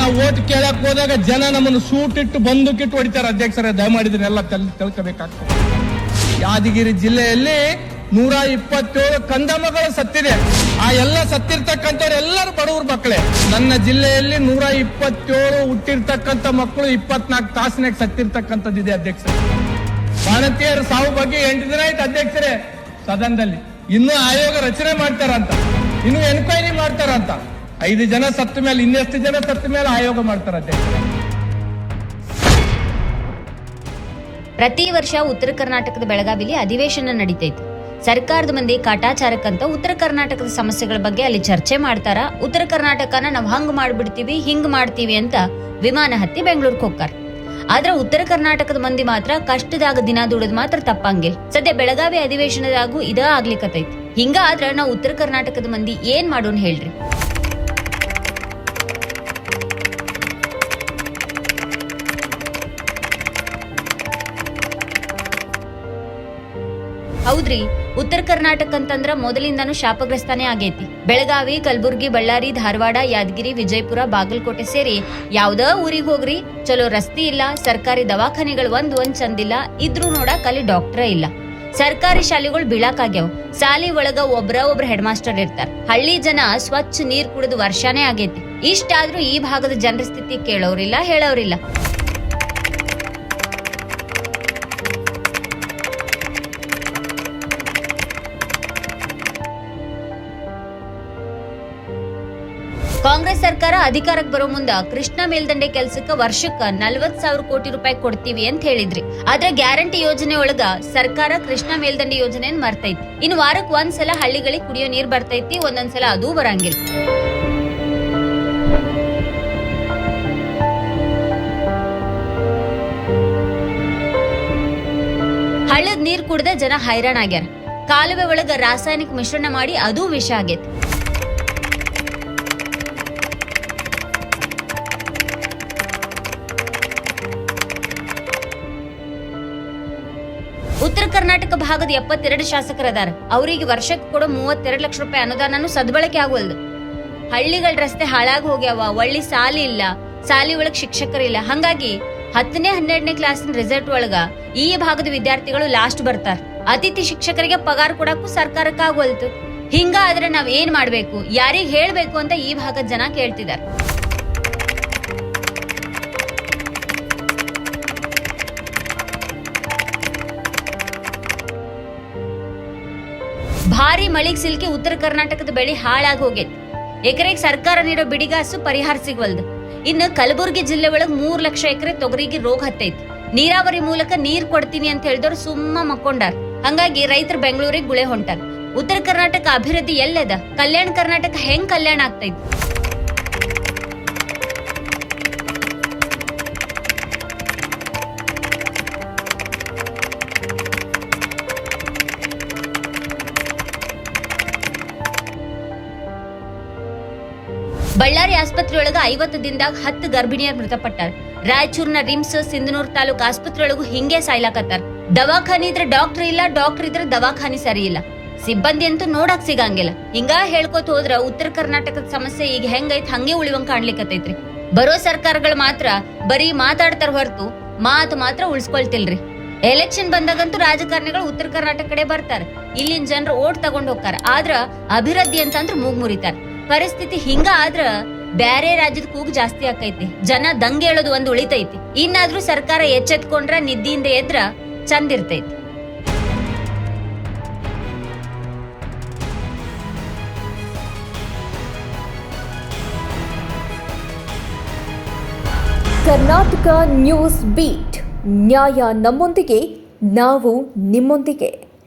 ನಾವು ಓಟ್ ಕೇಳಕ್ ಹೋದಾಗ ಜನ ನಮ್ಮನ್ನು ಸೂಟ್ ಇಟ್ಟು ಬಂದೂಕಿಟ್ಟು ಹೊಡಿತಾರೆ. ಅಧ್ಯಕ್ಷರೇ ತಲ್, ತಿಳ್ಕೊಬೇಕಾಗ್ತದೆ. ಯಾದಗಿರಿ ಜಿಲ್ಲೆಯಲ್ಲಿ ನೂರ ಇಪ್ಪತ್ತೇಳು ಕಂದಮಗಳು ಸತ್ತಿದೆ ಆ ಎಲ್ಲ ಸತ್ತಿರ್ತಕ್ಕಂಥವ್ರು ಎಲ್ಲರೂ ಬಡವ್ರ ಮಕ್ಕಳೇ. ನನ್ನ ಜಿಲ್ಲೆಯಲ್ಲಿ ನೂರ ಇಪ್ಪತ್ತೇಳು ಹುಟ್ಟಿರ್ತಕ್ಕಂಥ ಮಕ್ಕಳು ಇಪ್ಪತ್ನಾಲ್ಕು ತಾಸಿನಾಗ ಸತ್ತಿರ್ತಕ್ಕಂಥದ್ದಿದೆ ಅಧ್ಯಕ್ಷ ಭಾರತೀಯರ ಸಾವು ಬಗ್ಗೆ ಎಂಟು ದಿನ ಆಯ್ತು ಅಧ್ಯಕ್ಷರೇ, ಸದನದಲ್ಲಿ. ಇನ್ನೂ ಆಯೋಗ ರಚನೆ ಮಾಡ್ತಾರಂತ. ಇನ್ನು ಎನ್ಕ್ವೈರಿ ಮಾಡ್ತಾರಂತ. ಐದು ಜನ ಸತ್ತ ಮೇಲೆ, ಇನ್ನೆಷ್ಟು ಜನ ಸತ್ತ ಮೇಲೆ ಆಯೋಗ ಮಾಡ್ತಾರ ಅಧ್ಯಕ್ಷರೇ? ಪ್ರತಿ ವರ್ಷ ಉತ್ತರ ಕರ್ನಾಟಕದ ಬೆಳಗಾವಿಲಿ ಅಧಿವೇಶನ ನಡೀತೈತಿ. ಸರ್ಕಾರದ ಮಂದಿ ಕಾಟಾಚಾರಕ್ಕಂತ ಉತ್ತರ ಕರ್ನಾಟಕದ ಸಮಸ್ಯೆಗಳ ಬಗ್ಗೆ ಅಲ್ಲಿ ಚರ್ಚೆ ಮಾಡ್ತಾರ. ಉತ್ತರ ಕರ್ನಾಟಕನ ನಾವ್ ಹಂಗ್ ಮಾಡ್ಬಿಡ್ತೀವಿ, ಹಿಂಗ್ ಮಾಡ್ತೀವಿ ಅಂತ ವಿಮಾನ ಹತ್ತಿ ಬೆಂಗಳೂರಿಗೆ ಹೋಗ್ತಾರ. ಆದ್ರ ಉತ್ತರ ಕರ್ನಾಟಕದ ಮಂದಿ ಮಾತ್ರ ಕಷ್ಟದಾಗ ದಿನ ದುಡಿದ್ ಮಾತ್ರ ತಪ್ಪಂಗಿಲ್ಲ. ಸದ್ಯ ಬೆಳಗಾವಿ ಅಧಿವೇಶನದಾಗೂ ಇದ ಆಗ್ಲಿಕತ್ತೈತಿ. ಹಿಂಗ ಆದ್ರ ನಾವು ಉತ್ತರ ಕರ್ನಾಟಕದ ಮಂದಿ ಏನ್ ಮಾಡೋಣ ಹೇಳ್ರಿ? ಹೌದ್ರಿ. ಉತ್ತರ ಕರ್ನಾಟಕ ಅಂತಂದ್ರ ಮೊದಲಿಂದಾನು ಶಾಪಗ್ರಸ್ತಾನೇ ಆಗೈತಿ. ಬೆಳಗಾವಿ, ಕಲಬುರ್ಗಿ, ಬಳ್ಳಾರಿ, ಧಾರವಾಡ, ಯಾದಗಿರಿ, ವಿಜಯಪುರ, ಬಾಗಲಕೋಟೆ ಸೇರಿ ಯಾವ್ದ ಊರಿಗೆ ಹೋಗ್ರಿ. ಚಲೋ ರಸ್ತೆ ಇಲ್ಲ, ಸರ್ಕಾರಿ ದವಾಖಾನೆಗಳು ಒಂದ್ ಒಂದ್ ಚಂದಿಲ್ಲ ಇದ್ರೂ ನೋಡಕ್ ಅಲ್ಲಿ ಡಾಕ್ಟರ್ ಇಲ್ಲ. ಸರ್ಕಾರಿ ಶಾಲೆಗಳು ಬೀಳಾಕಾಗ್ಯಾವ ಶಾಲಿ ಒಳಗ ಒಬ್ರ ಒಬ್ರ ಹೆಡ್ ಮಾಸ್ಟರ್ ಇರ್ತಾರ. ಹಳ್ಳಿ ಜನ ಸ್ವಚ್ಛ ನೀರ್ ಕುಡಿದು ವರ್ಷಾನೇ ಆಗೈತಿ. ಇಷ್ಟಾದ್ರೂ ಈ ಭಾಗದ ಜನರ ಸ್ಥಿತಿ ಕೇಳೋರಿಲ್ಲ, ಹೇಳೋರಿಲ್ಲ. ಕಾಂಗ್ರೆಸ್ ಸರ್ಕಾರ ಅಧಿಕಾರಕ್ಕೆ ಬರೋ ಮುಂದ ಕೃಷ್ಣ ಮೇಲ್ದಂಡೆ ಕೆಲಸಕ್ಕೆ ವರ್ಷಕ್ಕೆ ನಲ್ವತ್ ಸಾವಿರ ಕೋಟಿ ರೂಪಾಯಿ ಕೊಡ್ತೀವಿ ಅಂತ ಹೇಳಿದ್ರಿ. ಆದ್ರೆ ಗ್ಯಾರಂಟಿ ಯೋಜನೆ ಒಳಗ ಸರ್ಕಾರ ಕೃಷ್ಣ ಮೇಲ್ದಂಡೆ ಯೋಜನೆ ಮರ್ತೈತಿ ಇನ್ನು ವಾರಕ್ ಒಂದ್ಸಲ ಹಳ್ಳಿಗಳಿಗೆ ಕುಡಿಯೋ ನೀರ್ ಬರ್ತೈತಿ, ಒಂದೊಂದ್ಸಲ ಅದೂ ಬರಂಗಿಲ್ಲ. ಹಳ್ಳದ ನೀರ್ ಕುಡ್ದ ಜನ ಹೈರಾಣ ಆಗ್ಯಾರ. ಕಾಲುವೆ ಒಳಗ ರಾಸಾಯನಿಕ ಮಿಶ್ರಣ ಮಾಡಿ ಅದೂ ವಿಷ ಆಗೈತಿ. ಉತ್ತರ ಕರ್ನಾಟಕ ಭಾಗದ ಎಪ್ಪತ್ತೆರಡು ಶಾಸಕರದಾರ. ಅವರಿಗೆ ವರ್ಷಕ್ಕೆ ಕೊಡೋ ಮೂವತ್ತೆರಡು ಲಕ್ಷ ರೂಪಾಯಿ ಅನುದಾನನು ಸದ್ಬಳಕೆ ಆಗೋಲ್ದು. ಹಳ್ಳಿಗಳ ರಸ್ತೆ ಹಾಳಾಗಿ ಹೋಗ್ಯಾವ, ಒಳ್ಳಿ ಸಾಲಿ ಇಲ್ಲ, ಸಾಲಿ ಒಳಗ್ ಶಿಕ್ಷಕರಿಲ್ಲ ಹಂಗಾಗಿ ಹತ್ತನೇ, ಹನ್ನೆರಡನೇ ಕ್ಲಾಸಿನ ರಿಸಲ್ಟ್ ಒಳಗ ಈ ಭಾಗದ ವಿದ್ಯಾರ್ಥಿಗಳು ಲಾಸ್ಟ್ ಬರ್ತಾರ. ಅತಿಥಿ ಶಿಕ್ಷಕರಿಗೆ ಪಗಾರ ಕೊಡಕ್ಕೂ ಸರ್ಕಾರಕ್ಕೆ ಹಿಂಗ ಆದ್ರೆ ನಾವ್ ಏನ್ ಮಾಡ್ಬೇಕು? ಯಾರಿಗೆ ಹೇಳ್ಬೇಕು ಅಂತ ಈ ಭಾಗದ ಜನ ಕೇಳ್ತಿದಾರ. ಭಾರಿ ಮಳಿಗ್ ಸಿಲ್ಕಿ ಉತ್ತರ ಕರ್ನಾಟಕದ ಬೆಳೆ ಹಾಳಾಗಿ ಹೋಗೈತಿ ಎಕರೆಗೆ ಸರ್ಕಾರ ನೀಡೋ ಬಿಡಿಗಾಸು ಪರಿಹಾರ ಸಿಗವಲ್ದು. ಇನ್ನು ಕಲಬುರಗಿ ಜಿಲ್ಲೆ ಒಳಗ್ ಮೂರ್ ಲಕ್ಷ ಎಕರೆ ತೊಗರಿಗೆ ರೋಗ ಹತ್ತೈತಿ. ನೀರಾವರಿ ಮೂಲಕ ನೀರ್ ಕೊಡ್ತೀನಿ ಅಂತ ಹೇಳಿದವ್ರು ಸುಮ್ಮ ಮಕ್ಕೊಂಡಾರ. ಹಂಗಾಗಿ ರೈತರು ಬೆಂಗಳೂರಿಗೆ ಗುಳೆ ಹೊಂಟಾರ. ಉತ್ತರ ಕರ್ನಾಟಕ ಅಭಿವೃದ್ಧಿ ಎಲ್ಲದ? ಕಲ್ಯಾಣ ಕರ್ನಾಟಕ ಹೆಂಗ್ ಕಲ್ಯಾಣ ಆಗ್ತೈತಿ? ಬಳ್ಳಾರಿ ಆಸ್ಪತ್ರೆಯೊಳಗ ಐವತ್ತು ದಿನದಾಗ ಹತ್ತು ಗರ್ಭಿಣಿಯರ್ ಮೃತಪಟ್ಟಾರ. ರಾಯಚೂರಿನ ರಿಮ್ಸ್ ಸಿಂಧನೂರ್ ತಾಲೂಕ್ ಆಸ್ಪತ್ರೆಯೊಳಗೂ ಹಿಂಗೆ ಸಾಯ್ಲಾಕತ್ತಾರ. ದವಾಖಾನಿ ಇದ್ರೆ ಡಾಕ್ಟರ್ ಇಲ್ಲ, ಡಾಕ್ಟರ್ ಇದ್ರೆ ದವಾಖಾನಿ ಸರಿ ಇಲ್ಲ. ಸಿಬ್ಬಂದಿ ಅಂತೂ ನೋಡಕ್ ಸಿಗಂಗಿಲ್ಲ. ಹಿಂಗ ಹೇಳ್ಕೊತ ಹೋದ್ರ ಉತ್ತರ ಕರ್ನಾಟಕದ ಸಮಸ್ಯೆ ಈಗ ಹೆಂಗೈತ್ ಹಂಗೆ ಉಳಿವಂಗ್ ಕಾಣ್ಲಿಕತ್ತೈತ್ರಿ. ಬರೋ ಸರ್ಕಾರಗಳು ಮಾತ್ರ ಬರೀ ಮಾತಾಡ್ತಾರ ಹೊರತು ಮಾತು ಮಾತ್ರ ಉಳಿಸ್ಕೊಳ್ತಿಲ್ರಿ. ಎಲೆಕ್ಷನ್ ಬಂದಾಗಂತೂ ರಾಜಕಾರಣಿಗಳು ಉತ್ತರ ಕರ್ನಾಟಕ ಕಡೆ ಬರ್ತಾರ. ಇಲ್ಲಿನ ಜನರು ಓಟ್ ತಗೊಂಡ್ ಹೋಗ್ತಾರ. ಆದ್ರ ಅಭಿವೃದ್ಧಿ ಅಂತಂದ್ರ ಮೂಗ್ ಮುರಿತಾರ. ಪರಿಸ್ಥಿತಿ ಹಿಂಗ ಆದ್ರ ಬ್ಯಾರೆ ರಾಜ್ಯದ ಕೂಗು ಜಾಸ್ತಿ ಆಕೈತಿ. ಜನ ದಂಗೆ ಹೇಳೋದು ಒಂದು ಉಳಿತೈತಿ. ಇನ್ನಾದ್ರೂ ಸರ್ಕಾರ ಎಚ್ಚೆತ್ಕೊಂಡ್ರ, ನಿದ್ದಿಯಿಂದ ಎದ್ರ ಚಂದ ಇರ್ತೈತಿ. Karnataka news beat. ನ್ಯಾಯ ನಮ್ಮೊಂದಿಗೆ, ನಾವು ನಿಮ್ಮೊಂದಿಗೆ.